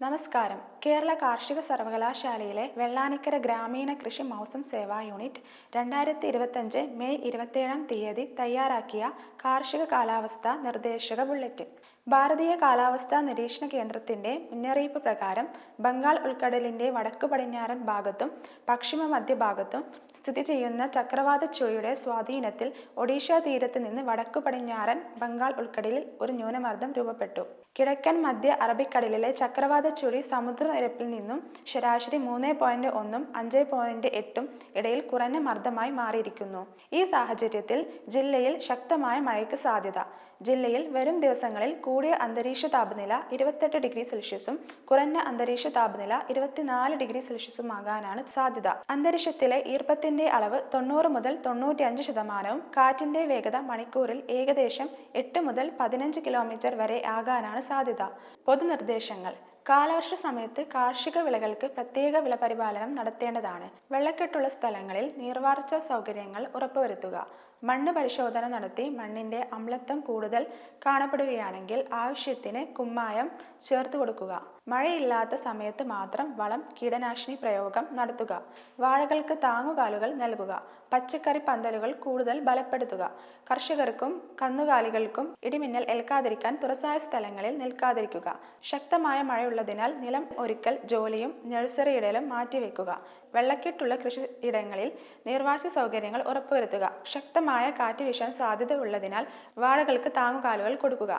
നമസ്കാരം. കേരള കാർഷിക സർവകലാശാലയിലെ വെള്ളാനിക്കര ഗ്രാമീണ കൃഷി മൗസം സേവാ യൂണിറ്റ് രണ്ടായിരത്തി ഇരുപത്തഞ്ച് മെയ് ഇരുപത്തിയേഴാം തീയതി തയ്യാറാക്കിയ കാർഷിക കാലാവസ്ഥ നിർദ്ദേശക ബുള്ളറ്റിൻ. ഭാരതീയ കാലാവസ്ഥാ നിരീക്ഷണ കേന്ദ്രത്തിന്റെ മുന്നറിയിപ്പ് പ്രകാരം ബംഗാൾ ഉൾക്കടലിന്റെ വടക്കു പടിഞ്ഞാറൻ ഭാഗത്തും പശ്ചിമ മധ്യഭാഗത്തും സ്ഥിതി ചെയ്യുന്ന ചക്രവാത ചുഴിയുടെ സ്വാധീനത്തിൽ ഒഡീഷ തീരത്ത് നിന്ന് വടക്കു പടിഞ്ഞാറൻ ബംഗാൾ ഉൾക്കടലിൽ ഒരു ന്യൂനമർദ്ദം രൂപപ്പെട്ടു. കിഴക്കൻ മധ്യ അറബിക്കടലിലെ ചക്രവാത ചുഴി സമുദ്രനിരപ്പിൽ നിന്നും ശരാശരി മൂന്ന് പോയിന്റ് ഒന്നും അഞ്ച് പോയിന്റ് എട്ടും ഇടയിൽ കുറഞ്ഞ മർദ്ദമായി മാറിയിരിക്കുന്നു. ഈ സാഹചര്യത്തിൽ ജില്ലയിൽ ശക്തമായ മഴയ്ക്ക് സാധ്യത. ജില്ലയിൽ വരും ദിവസങ്ങളിൽ കൂടിയ അന്തരീക്ഷ താപനില ഇരുപത്തെട്ട് ഡിഗ്രി സെൽഷ്യസും കുറഞ്ഞ അന്തരീക്ഷ താപനില ഇരുപത്തിനാല് ഡിഗ്രി സെൽഷ്യസുമാകാനാണ് സാധ്യത. അന്തരീക്ഷത്തിലെ ഈർപ്പത്തിന്റെ അളവ് തൊണ്ണൂറ് മുതൽ തൊണ്ണൂറ്റിയഞ്ച് ശതമാനവും കാറ്റിന്റെ വേഗത മണിക്കൂറിൽ ഏകദേശം എട്ട് മുതൽ പതിനഞ്ച് കിലോമീറ്റർ വരെ ആകാനാണ് സാധ്യത. പൊതുനിർദ്ദേശങ്ങൾ. കാലവർഷ സമയത്ത് കാർഷിക വിളകൾക്ക് പ്രത്യേക വിളപരിപാലനം നടത്തേണ്ടതാണ്. വെള്ളക്കെട്ടുള്ള സ്ഥലങ്ങളിൽ നീർവാർച്ച സൗകര്യങ്ങൾ ഉറപ്പുവരുത്തുക. മണ്ണ് പരിശോധന നടത്തി മണ്ണിന്റെ അമ്ലത്വം കൂടുതൽ കാണപ്പെടുകയാണെങ്കിൽ ആവശ്യത്തിന് കുമ്മായം ചേർത്ത് കൊടുക്കുക. മഴയില്ലാത്ത സമയത്ത് മാത്രം വളം കീടനാശിനി പ്രയോഗം നടത്തുക. വാഴകൾക്ക് താങ്ങുകാലുകൾ നൽകുക. പച്ചക്കറി പന്തലുകൾ കൂടുതൽ ബലപ്പെടുത്തുക. കർഷകർക്കും കന്നുകാലികൾക്കും ഇടിമിന്നൽ ഏൽക്കാതിരിക്കാൻ തുറസായ സ്ഥലങ്ങളിൽ നിൽക്കാതിരിക്കുക. ശക്തമായ മഴയുള്ളതിനാൽ നിലം ഒരുക്കൽ ജോലിയും നഴ്സറി ഇടലും മാറ്റിവെക്കുക. വെള്ളക്കെട്ടുള്ള കൃഷി ഇടങ്ങളിൽ നീർവാഴ്ച സൗകര്യങ്ങൾ ഉറപ്പുവരുത്തുക. ശക്തമായ കാറ്റ് വീശാൻ സാധ്യത ഉള്ളതിനാൽ വാഴകൾക്ക് താങ്ങുകാലുകൾ കൊടുക്കുക.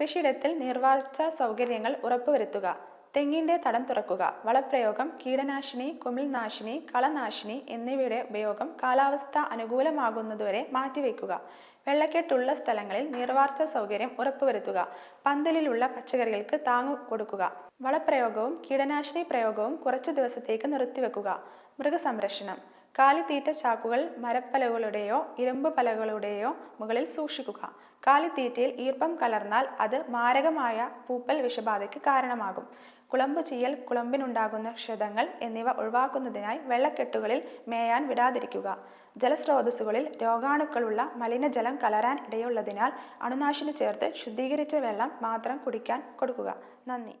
കൃഷിയിടത്തിൽ നീർവാഴ്ച സൗകര്യങ്ങൾ ഉറപ്പുവരുത്തുക. തെങ്ങിന്റെ തടം തുറക്കുക. വളപ്രയോഗം കീടനാശിനി കുമിൾനാശിനി കളനാശിനി എന്നിവയുടെ ഉപയോഗം കാലാവസ്ഥ അനുകൂലമാകുന്നതുവരെ മാറ്റിവെക്കുക വെള്ളക്കെട്ടുള്ള സ്ഥലങ്ങളിൽ നീർവാർച്ച സൗകര്യം ഉറപ്പുവരുത്തുക. പന്തലിലുള്ള പച്ചക്കറികൾക്ക് താങ്ങു കൊടുക്കുക. വളപ്രയോഗവും കീടനാശിനി പ്രയോഗവും കുറച്ചു ദിവസത്തേക്ക് നിർത്തിവെക്കുക മൃഗസംരക്ഷണം. കാലിത്തീറ്റ ചാക്കുകൾ മരപ്പലകളുടെയോ ഇരുമ്പ് പലകളുടെയോ മുകളിൽ സൂക്ഷിക്കുക. കാലിത്തീറ്റയിൽ ഈർപ്പം കലർന്നാൽ അത് മാരകമായ പൂപ്പൽ വിഷബാധയ്ക്ക് കാരണമാകും. കുളമ്പ് ചീയൽ കുളമ്പിനുണ്ടാകുന്ന ക്ഷതങ്ങൾ എന്നിവ ഒഴിവാക്കുന്നതിനായി വെള്ളക്കെട്ടുകളിൽ മേയാൻ വിടാതിരിക്കുക. ജലസ്രോതസ്സുകളിൽ രോഗാണുക്കളുള്ള മലിനജലം കലരാൻ ഇടയുള്ളതിനാൽ അണുനാശിനി ചേർത്ത് ശുദ്ധീകരിച്ച വെള്ളം മാത്രം കുടിക്കാൻ കൊടുക്കുക. നന്ദി.